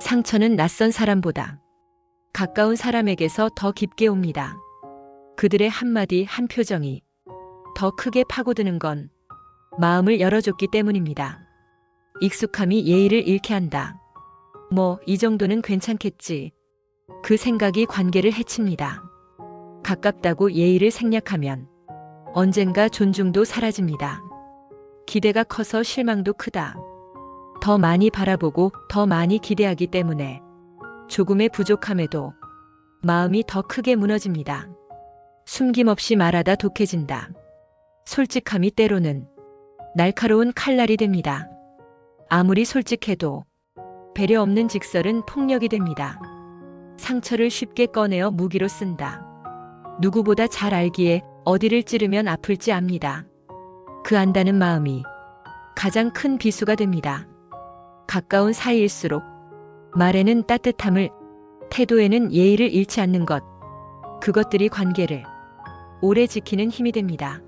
상처는 낯선 사람보다 가까운 사람에게서 더 깊게 옵니다. 그들의 한마디 한 표정이 더 크게 파고드는 건 마음을 열어줬기 때문입니다. 익숙함이 예의를 잃게 한다. 뭐, 이 정도는 괜찮겠지. 그 생각이 관계를 해칩니다. 가깝다고 예의를 생략하면 언젠가 존중도 사라집니다. 기대가 커서 실망도 크다. 더 많이 바라보고 더 많이 기대하기 때문에 조금의 부족함에도 마음이 더 크게 무너집니다. 숨김없이 말하다 독해진다. 솔직함이 때로는 날카로운 칼날이 됩니다. 아무리 솔직해도 배려 없는 직설은 폭력이 됩니다. 상처를 쉽게 꺼내어 무기로 쓴다. 누구보다 잘 알기에 어디를 찌르면 아플지 압니다. 그 안다는 마음이 가장 큰 비수가 됩니다. 가까운 사이일수록 말에는 따뜻함을, 태도에는 예의를 잃지 않는 것, 그것들이 관계를 오래 지키는 힘이 됩니다.